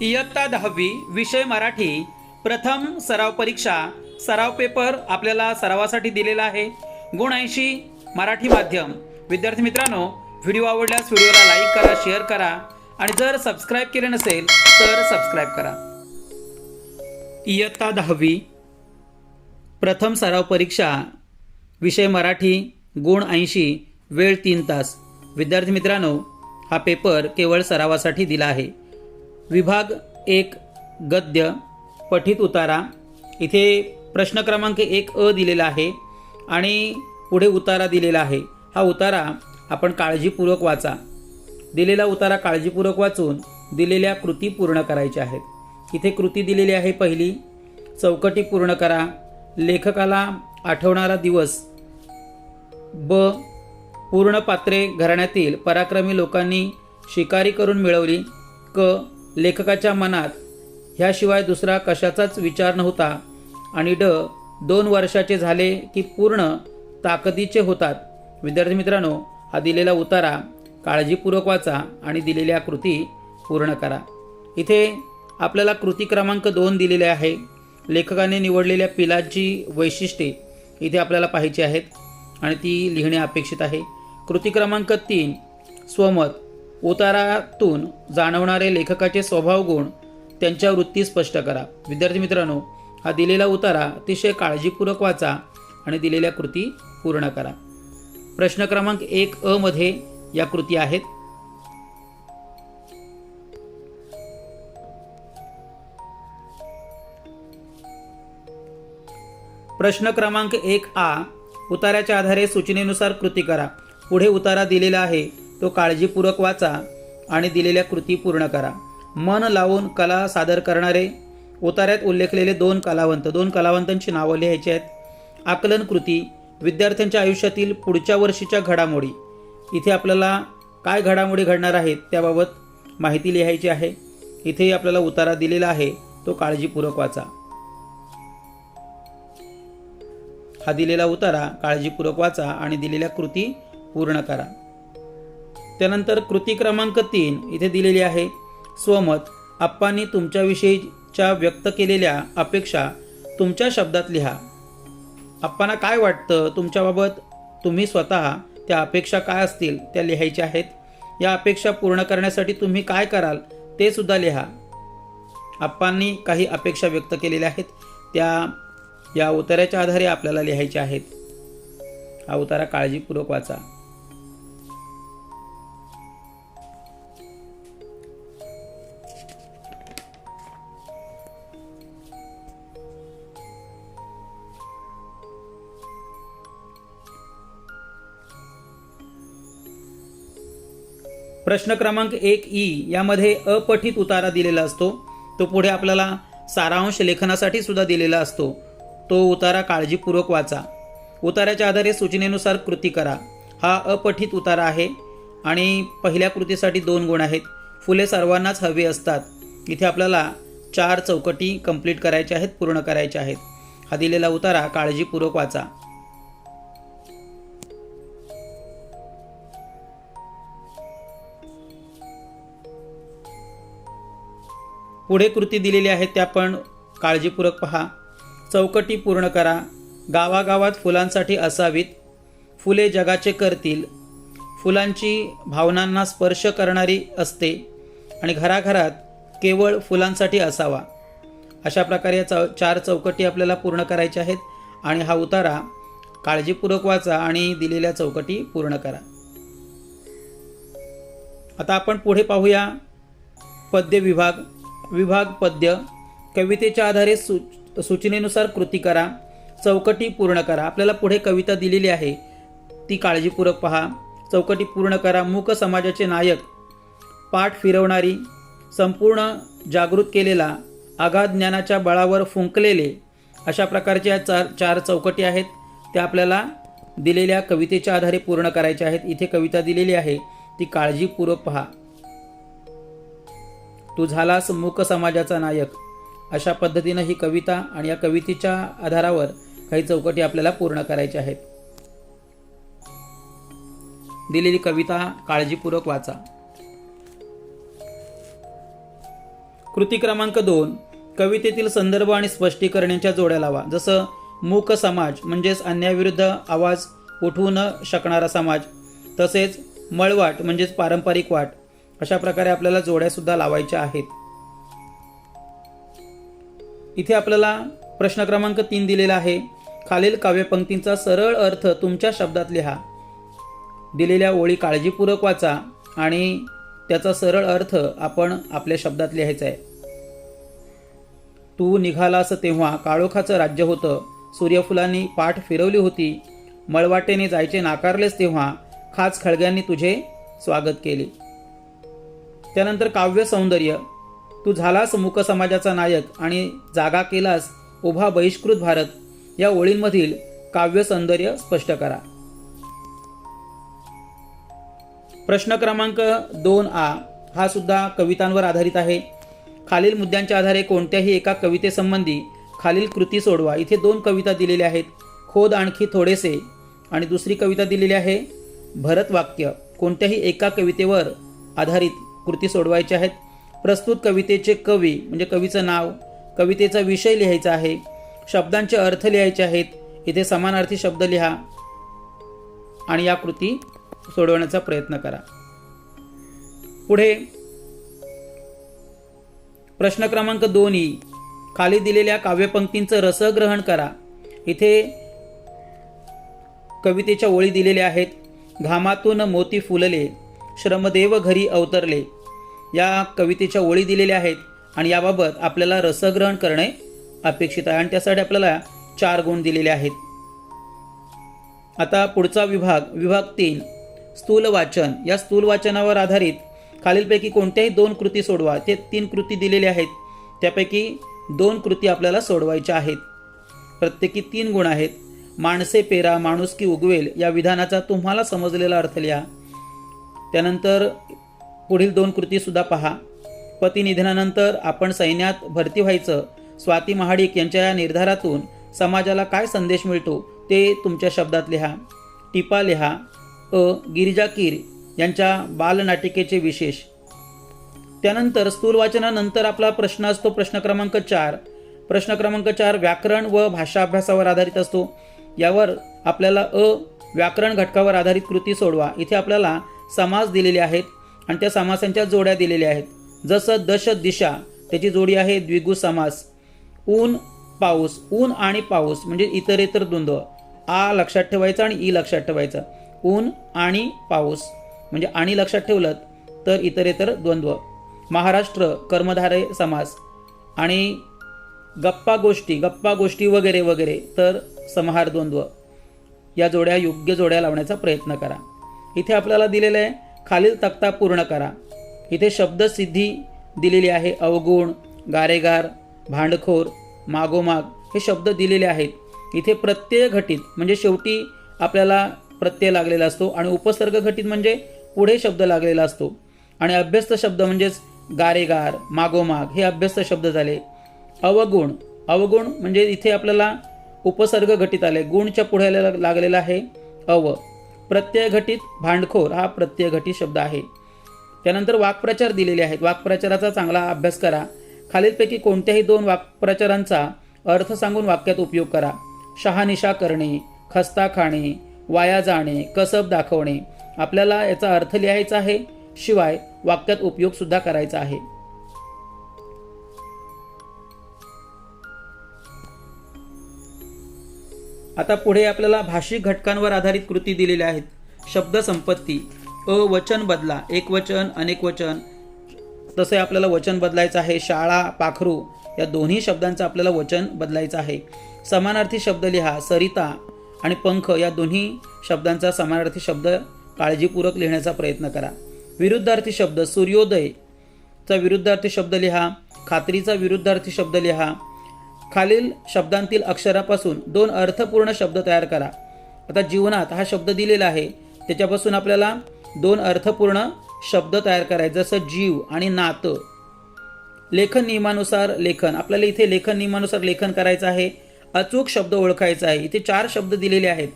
इयत्ता दहावी विषय मराठी प्रथम सराव परीक्षा. सराव पेपर आपल्याला सरावासाठी दिलेला आहे. गुण ऐंशी मराठी माध्यम. विद्यार्थी मित्रांनो व्हिडिओ आवडल्यास व्हिडिओला लाईक करा शेअर करा. आणि जर सबस्क्राईब केले नसेल तर सबस्क्राईब करा. इयत्ता दहावी प्रथम सराव परीक्षा. विषय मराठी गुण ऐंशी वेळ तीन तास. विद्यार्थी मित्रांनो हा पेपर केवळ सरावासाठी दिला आहे. विभाग एक गद्य पठित उतारा. इथे प्रश्न क्रमांक एक अ दिलेला आहे आणि पुढे उतारा दिलेला आहे. हा उतारा आपण काळजीपूर्वक वाचा. दिलेला उतारा काळजीपूर्वक वाचून दिलेल्या कृती पूर्ण करायच्या आहेत. इथे कृती दिलेली आहे पहिली. चौकटी पूर्ण करा. लेखकाला आठवणारा दिवस. ब. पूर्ण पात्रे घराण्यातील पराक्रमी लोकांनी शिकारी करून मिळवली. क. लेखकाच्या मनात ह्याशिवाय दुसरा कशाचाच विचार नव्हता आणि ड दोन वर्षाचे झाले की पूर्ण ताकदीचे होतात. विद्यार्थी मित्रांनो हा दिलेला उतारा काळजीपूर्वक वाचा आणि दिलेल्या कृती पूर्ण करा. इथे आपल्याला कृती क्रमांक दोन दिलेले आहे. लेखकाने निवडलेल्या पिलाची वैशिष्ट्ये इथे आपल्याला पाहायची आहेत आणि ती लिहिणे अपेक्षित आहे. कृती क्रमांक तीन स्वमत. उतारातून जाणवणारे लेखकाचे स्वभाव गुण त्यांच्या वृत्ती स्पष्ट करा. विद्यार्थी मित्रांनो हा दिलेला उतारा अतिशय काळजीपूर्वक वाचा आणि दिलेल्या कृती पूर्ण करा. प्रश्न क्रमांक एक अ मध्ये या कृती आहेत. प्रश्न क्रमांक एक आ उताराच्या आधारे सूचनेनुसार कृती करा. पुढे उतारा दिलेला आहे. तो काळजीपूर्वक वाचा आणि दिलेल्या कृती पूर्ण करा. मन लावून कला सादर करणारे उतार्यात उल्लेखलेले दोन कलावंत दोन कलावंतांची नावं लिहायची आहेत. आकलन कृती विद्यार्थ्यांच्या आयुष्यातील पुढच्या वर्षीच्या घडामोडी. इथे आपल्याला काय घडामोडी घडणार आहेत त्याबाबत माहिती लिहायची आहे. इथे आपल्याला उतारा दिलेला आहे तो काळजीपूर्वक वाचा. हा दिलेला उतारा काळजीपूर्वक वाचा आणि दिलेल्या कृती पूर्ण करा. त्यानंतर कृती क्रमांक तीन इथे दिलेली आहे. स्वमत आप्पांनी तुमच्याविषयीच्या व्यक्त केलेल्या अपेक्षा तुमच्या शब्दात लिहा. आप्पांना काय वाटतं? तुमच्याबाबत तुम्ही स्वतः त्या अपेक्षा काय असतील? त्या लिहायच्या आहेत. या अपेक्षा पूर्ण करण्यासाठी तुम्ही काय कराल? ते सुद्धा लिहा. आप्पांनी काही अपेक्षा व्यक्त केलेल्या आहेत. त्या या उताराच्या आधारे आपल्याला लिहायच्या आहेत. हा उतारा काळजीपूर्वक वाचा. प्रश्न क्रमांक एक ई यामध्ये अपठित उतारा दिलेला असतो. तो पुढे आपल्याला सारांश लेखनासाठी सुद्धा दिलेला असतो. तो उतारा काळजीपूर्वक वाचा. उताराच्या आधारे सूचनेनुसार कृती करा. हा अपठित उतारा आहे आणि पहिल्या कृतीसाठी दोन गुण आहेत. फुले सर्वांनाच हवी असतात. इथे आपल्याला चार चौकटी कंप्लीट करायच्या आहेत पूर्ण करायच्या आहेत. हा दिलेला उतारा काळजीपूर्वक वाचा. पुढे कृती दिलेली आहे त्या पण काळजीपूर्वक पहा. चौकटी पूर्ण करा. गावागावात फुलांसाठी असावीत. फुले जगाचे करतील. फुलांची भावनांना स्पर्श करणारी असते आणि घराघरात केवळ फुलांसाठी असावा. अशा प्रकारे या चौ चार चौकटी आपल्याला पूर्ण करायच्या आहेत आणि हा उतारा काळजीपूर्वक वाचा आणि दिलेल्या चौकटी पूर्ण करा. आता आपण पुढे पाहूया पद्य विभाग. विभाग पद्य कवितेच्या आधारे सू सूचनेनुसार कृती करा चौकटी पूर्ण करा. आपल्याला पुढे कविता दिलेली आहे. ती काळजीपूर्वक पहा. चौकटी पूर्ण करा. मूक समाजाचे नायक पाठ फिरवणारी संपूर्ण जागृत केलेला आघात ज्ञानाच्या बळावर फुंकलेले अशा प्रकारच्या चार चार चौकटी आहेत. त्या आपल्याला दिलेल्या कवितेच्या आधारे पूर्ण करायच्या आहेत. इथे कविता दिलेली आहे. ती काळजीपूर्वक पहा. तू झालास मूक समाजाचा नायक. अशा पद्धतीनं ही कविता आणि या कवितेच्या आधारावर काही चौकटी आपल्याला पूर्ण करायच्या आहेत. दिलेली कविता काळजीपूर्वक वाचा. कृती क्रमांक दोन. कवितेतील संदर्भ आणि स्पष्टीकरणांच्या जोड्या लावा. जसं मूक समाज म्हणजेच अन्यायाविरुद्ध आवाज उठवू न शकणारा समाज. तसेच मळवाट म्हणजेच पारंपरिक वाट. अशा प्रकारे आपल्याला जोड्यासुद्धा लावायच्या आहेत. इथे आपल्याला प्रश्न क्रमांक तीन दिलेला आहे. खालील काव्यपंक्तींचा सरळ अर्थ तुमच्या शब्दात लिहा. दिलेल्या ओळी काळजीपूर्वक वाचा आणि त्याचा सरळ अर्थ आपण आपल्या शब्दात लिहायचा आहे. तू निघालास तेव्हा काळोखाचं राज्य होतं. सूर्यफुलांनी पाठ फिरवली होती. मळवाटेने जायचे नाकारलेस तेव्हा खाच खळग्यांनी तुझे स्वागत केले. त्यानंतर काव्य सौंदर्य. तू झालास मूक समाजाचा नायक आणि जागा केलास उभा बहिष्कृत भारत. या ओळींमधील काव्य सौंदर्य स्पष्ट करा. प्रश्न क्रमांक दोन आ. हा सुद्धा कवितांवर आधारित आहे. खालील मुद्द्यांच्या आधारे कोणत्याही एका कवितेसंबंधी खालील कृती सोडवा. इथे दोन कविता दिलेल्या आहेत. खोद आणखी थोडेसे. आणि दुसरी कविता दिलेली आहे भरत वाक्य. कोणत्याही एका कवितेवर आधारित कृती सोडवायच्या आहेत. प्रस्तुत कवितेचे कवी म्हणजे कवीचं नाव कवितेचा विषय लिहायचा आहे. शब्दांचे अर्थ लिहायचे आहेत. इथे समानार्थी शब्द लिहा. आणि या कृती सोडवण्याचा प्रयत्न करा. पुढे प्रश्न क्रमांक दोन्ही खाली दिलेल्या काव्यपंक्तींचं रसग्रहण करा. इथे कवितेच्या ओळी दिलेल्या आहेत. घामातून मोती फुलले. श्रमदेव घरी अवतरले. या कवितेच्या ओळी दिलेल्या आहेत आणि याबाबत आपल्याला रसग्रहण करणे अपेक्षित आहे. आणि त्यासाठी आपल्याला चार गुण दिलेले आहेत. आता पुढचा विभाग विभाग तीन स्थूल वाचन. या स्थूल वाचनावर आधारित खालीलपैकी कोणत्याही दोन कृती सोडवा. ते तीन कृती दिलेल्या आहेत. त्यापैकी दोन कृती आपल्याला सोडवायच्या आहेत. प्रत्येकी तीन गुण आहेत. माणसे पेरा माणुसकी उगवेल या विधानाचा तुम्हाला समजलेला अर्थ लिहा. त्यानंतर पुढील दोन कृतीसुद्धा पहा. पती निधनानंतर आपण सैन्यात भरती व्हायचं. स्वाती महाडिक यांच्या या निर्धारातून समाजाला काय संदेश मिळतो ते तुमच्या शब्दात लिहा. टिपा लिहा. अ. गिरिजा कीर यांच्या बालनाटिकेचे विशेष. त्यानंतर स्थूल वाचनानंतर आपला प्रश्न असतो प्रश्न क्रमांक चार. प्रश्न क्रमांक चार व्याकरण व भाषा अभ्यासावर आधारित असतो. यावर आपल्याला अ. व्याकरण घटकावर आधारित कृती सोडवा. इथे आपल्याला समाज दिलेले आहेत. आणि त्या समासांच्या जोड्या दिलेल्या आहेत. जसं दश दिशा त्याची जोडी आहे द्विगु समास. ऊन पाऊस. ऊन आणि पाऊस म्हणजे इतरेतर द्वंद्व. आ लक्षात ठेवायचं आणि ई लक्षात ठेवायचं. ऊन आणि पाऊस म्हणजे आणि लक्षात ठेवलं तर इतरेतर द्वंद्व. महाराष्ट्र कर्मधारय समास. आणि गप्पा गोष्टी गप्पा गोष्टी वगैरे वगैरे तर समहार द्वंद्व. या जोड्या योग्य जोड्या लावण्याचा प्रयत्न करा. इथे आपल्याला दिलेलं आहे खालील तक्ता पूर्ण करा. इथे शब्दसिद्धी दिलेली आहे अवगुण गारेगार भांडखोर मागोमाग हे शब्द दिलेले आहेत. इथे प्रत्यय घटित म्हणजे शेवटी आपल्याला प्रत्यय लागलेला असतो आणि उपसर्ग घटित म्हणजे पुढे शब्द लागलेला असतो. आणि अभ्यस्त शब्द म्हणजेच गारेगार मागोमाग हे अभ्यस्त शब्द झाले. अवगुण अवगुण म्हणजे इथे आपल्याला उपसर्ग घटित आले. गुणच्या पुढे लागलेला आहे अव. प्रत्ययघटित भांडखोर हा प्रत्ययघटित शब्द आहे. त्यानंतर वाक्प्रचार दिलेले आहेत. वाक्प्रचाराचा चांगला अभ्यास करा. खालीलपैकी कोणत्याही दोन वाक्प्रचारांचा अर्थ सांगून वाक्यात उपयोग करा. शहानिशा करणे खस्ता खाणे वाया जाणे कसब दाखवणे. आपल्याला याचा अर्थ लिहायचा आहे. शिवाय वाक्यात उपयोगसुद्धा करायचा आहे. आता पुढे आपल्याला भाषिक घटकांवर आधारित कृती दिलेल्या आहेत. शब्दसंपत्ती अ वचन बदला एक वचन अनेक वचन. तसे आपल्याला वचन बदलायचं आहे शाळा पाखरू या दोन्ही शब्दांचं आपल्याला वचन बदलायचं आहे. समानार्थी शब्द लिहा सरिता आणि पंख या दोन्ही शब्दांचा समानार्थी शब्द काळजीपूर्वक लिहिण्याचा प्रयत्न करा. विरुद्धार्थी शब्द सूर्योदय चा विरुद्धार्थी शब्द लिहा खात्रीचा विरुद्धार्थी शब्द लिहा खालील शब्दांतील अक्षरापासून दोन अर्थपूर्ण शब्द तयार करा. आता जीवनात हा शब्द दिलेला आहे. त्याच्यापासून आपल्याला दोन अर्थपूर्ण शब्द तयार करायचे जसं जीव आणि नातं. लेखन नियमानुसार लेखन. आपल्याला इथे लेखन नियमानुसार लेखन करायचं आहे. अचूक शब्द ओळखायचा आहे. इथे चार शब्द दिलेले आहेत.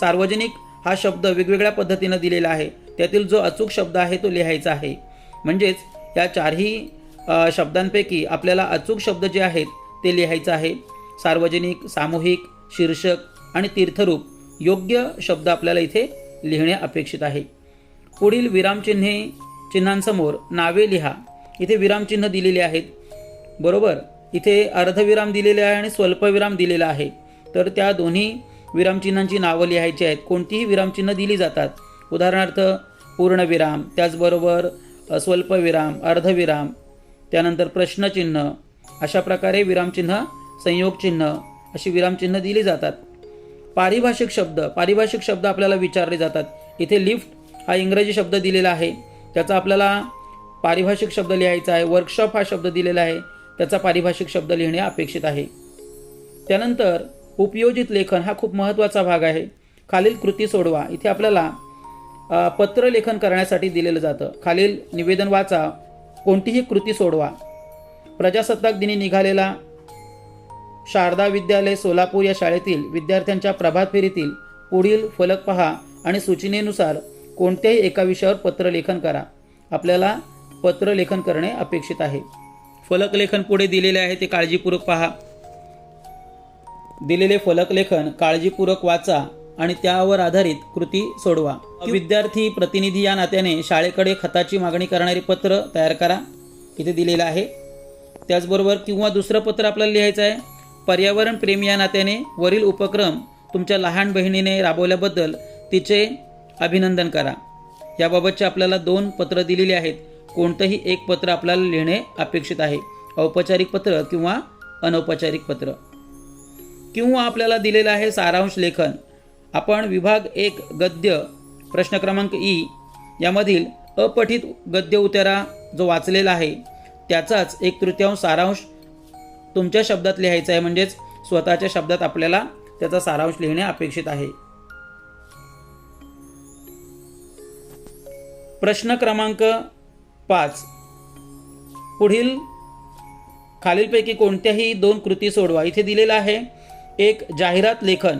सार्वजनिक हा शब्द वेगवेगळ्या पद्धतीनं दिलेला आहे. त्यातील जो अचूक शब्द आहे तो लिहायचा आहे. म्हणजेच या चारही शब्दांपैकी आपल्याला अचूक शब्द जे आहेत ते लिहायचं आहे. सार्वजनिक सामूहिक शीर्षक आणि तीर्थरूप योग्य शब्द आपल्याला इथे लिहिणे अपेक्षित आहे. पुढील विरामचिन्हे चिन्हांसमोर नावे लिहा. इथे विरामचिन्ह दिलेली आहेत. बरोबर? इथे अर्धविराम दिलेले आहे आणि स्वल्पविराम दिलेला आहे. तर त्या दोन्ही विरामचिन्हांची नावं लिहायची आहेत. कोणतीही विरामचिन्ह दिली जातात. उदाहरणार्थ पूर्णविराम त्याचबरोबर स्वल्पविराम अर्धविराम त्यानंतर प्रश्नचिन्ह अशा प्रकारे विरामचिन्ह संयोगचिन्ह अशी विरामचिन्ह दिली जातात. पारिभाषिक शब्द पारिभाषिक शब्द आपल्याला विचारले जातात. इथे लिफ्ट हा इंग्रजी शब्द दिलेला आहे. त्याचा आपल्याला पारिभाषिक शब्द लिहायचा आहे. वर्कशॉप हा शब्द दिलेला आहे. त्याचा पारिभाषिक शब्द लिहिणे अपेक्षित आहे. त्यानंतर उपयोजित लेखन हा खूप महत्त्वाचा भाग आहे. खालील कृती सोडवा. इथे आपल्याला पत्रलेखन करण्यासाठी दिलेलं जातं. खालील निवेदन वाचा. कोणतीही कृती सोडवा. प्रजासत्ताक दिनी निघालेला शारदा विद्यालय सोलापूर या शाळेतील विद्यार्थ्यांच्या प्रभात फेरीतील पुढील फलक पहा आणि सूचनेनुसार कोणत्याही एका विषयावर पत्रलेखन करा. आपल्याला पत्रलेखन करणे अपेक्षित आहे. फलकलेखन पुढे दिलेले आहे ते काळजीपूर्वक पहा. दिलेले फलकलेखन काळजीपूर्वक वाचा आणि त्यावर आधारित कृती सोडवा. विद्यार्थी प्रतिनिधी या नात्याने शाळेकडे खताची मागणी करणारे पत्र तयार करा. इथे दिलेलं आहे. त्याचबरोबर किंवा दुसरं पत्र आपल्याला लिहायचं आहे पर्यावरण प्रेमी या नात्याने वरील उपक्रम तुमच्या लहान बहिणीने राबवल्याबद्दल तिचे अभिनंदन करा. याबाबतचे आपल्याला दोन पत्र दिलेली आहेत. कोणतंही एक पत्र आपल्याला लिहिणे अपेक्षित आहे. औपचारिक पत्र किंवा अनौपचारिक पत्र. किंवा आपल्याला दिलेलं आहे सारांश लेखन. आपण विभाग एक गद्य प्रश्न क्रमांक ई यामधील अपठित गद्य उतारा जो वाचलेला आहे त्याचाच एक तृतीयांश सारांश तुमच्या शब्दात लिहायचा आहे. म्हणजेच स्वतःच्या शब्दात आपल्याला त्याचा सारांश लिहिणे अपेक्षित आहे. प्रश्न क्रमांक पाच. पुढील खालीलपैकी कोणत्याही दोन कृती सोडवा. इथे दिलेला आहे एक जाहिरात लेखन.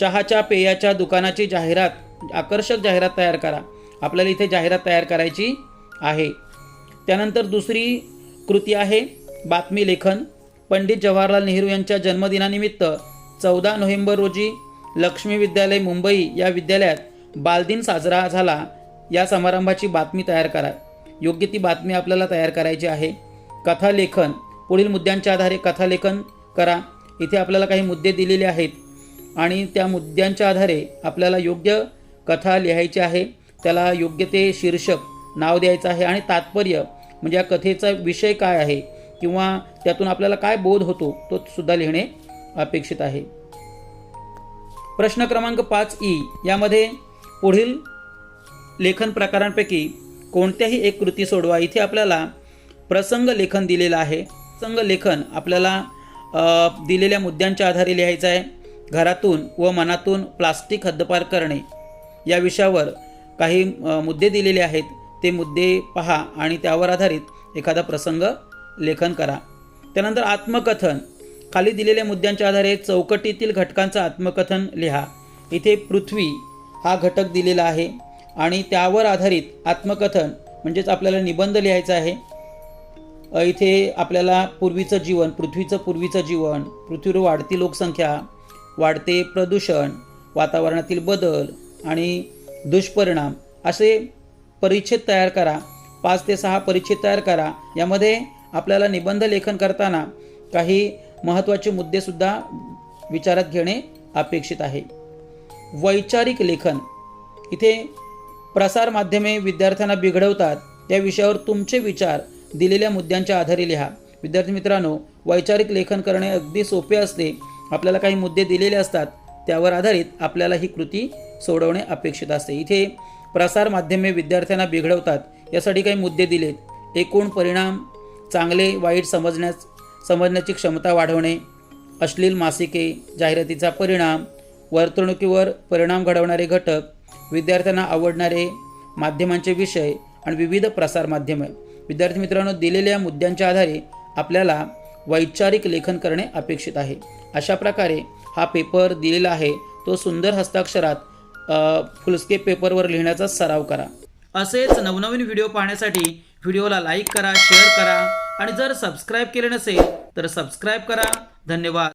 चहाच्या पेयाच्या दुकानाची जाहिरात आकर्षक जाहिरात तयार करा. आपल्याला इथे जाहिरात तयार करायची आहे. त्यानंतर दुसरी कृती आहे. बातमी लेखन. पंडित जवाहरलाल नेहरू यांच्या जन्मदिनानिमित्त चौदा नोव्हेंबर रोजी लक्ष्मी विद्यालय मुंबई या विद्यालयात बालदिन साजरा झाला. या समारंभाची बातमी तयार करा. योग्य ती बातमी आपल्याला तयार करायची आहे. कथालेखन पुढील मुद्द्यांच्या आधारे कथालेखन करा. इथे आपल्याला काही मुद्दे दिलेले आहेत. आणि त्या मुद्द्यांच्या आधारे आपल्याला योग्य कथा लिहायची आहे. त्याला योग्य ते शीर्षक नाव द्यायचं आहे आणि तात्पर्य म्हणजे या कथेचा विषय काय आहे किंवा त्यातून आपल्याला काय बोध होतो तो सुद्धा लिहिणे अपेक्षित आहे. प्रश्न क्रमांक पाच ई यामध्ये पुढील लेखन प्रकारांपैकी कोणत्याही एक कृती सोडवा. इथे आपल्याला प्रसंग लेखन दिलेलं आहे. प्रसंग लेखन आपल्याला दिलेल्या मुद्द्यांच्या आधारे लिहायचं आहे. घरातून व मनातून प्लास्टिक हद्दपार करणे या विषयावर काही मुद्दे दिलेले आहेत. ते मुद्दे पहा आणि त्यावर आधारित एखादा प्रसंग लेखन करा. त्यानंतर आत्मकथन. खाली दिलेल्या मुद्द्यांच्या आधारे चौकटीतील घटकांचं आत्मकथन लिहा. इथे पृथ्वी हा घटक दिलेला आहे आणि त्यावर आधारित आत्मकथन म्हणजेच आपल्याला निबंध लिहायचा आहे. इथे आपल्याला पूर्वीचं जीवन पृथ्वीचं पूर्वीचं जीवन पृथ्वीवर वाढती लोकसंख्या वाढते प्रदूषण वातावरणातील बदल आणि दुष्परिणाम असे परिच्छेद तयार करा. पाच ते सहा परिच्छेद तयार करा. यामध्ये आपल्याला निबंध लेखन करताना काही महत्त्वाचे मुद्देसुद्धा विचारात घेणे अपेक्षित आहे. वैचारिक लेखन. इथे प्रसार माध्यमे विद्यार्थ्यांना बिघडवतात. त्या विषयावर तुमचे विचार दिलेल्या मुद्द्यांच्या आधारे लिहा. विद्यार्थी मित्रांनो वैचारिक लेखन करणे अगदी सोपे असते. आपल्याला काही मुद्दे दिलेले असतात त्यावर आधारित आपल्याला ही कृती सोडवणे अपेक्षित असते. इथे प्रसार माध्यमे विद्यार्थ्यांना बिघडवतात यासाठी काही मुद्दे दिलेत. एकूण परिणाम चांगले वाईट समजण्यास समजण्याची क्षमता वाढवणे अश्लील मासिके जाहिरातीचा परिणाम वर्तणुकीवर परिणाम घडवणारे घटक विद्यार्थ्यांना आवडणारे माध्यमांचे विषय आणि विविध प्रसार माध्यमे. विद्यार्थी मित्रांनो दिलेल्या मुद्द्यांच्या आधारे आपल्याला वैचारिक लेखन करणे अपेक्षित आहे. अशा प्रकारे हा पेपर दिलेला आहे. तो सुंदर हस्ताक्षरात फुलस्केप पेपरवर लिहिण्याचा सराव करा. असेच नवनवीन व्हिडिओ पाहण्यासाठी व्हिडिओला लाईक करा शेअर करा आणि जर सबस्क्राईब केले नसेल तर सबस्क्राईब करा. धन्यवाद.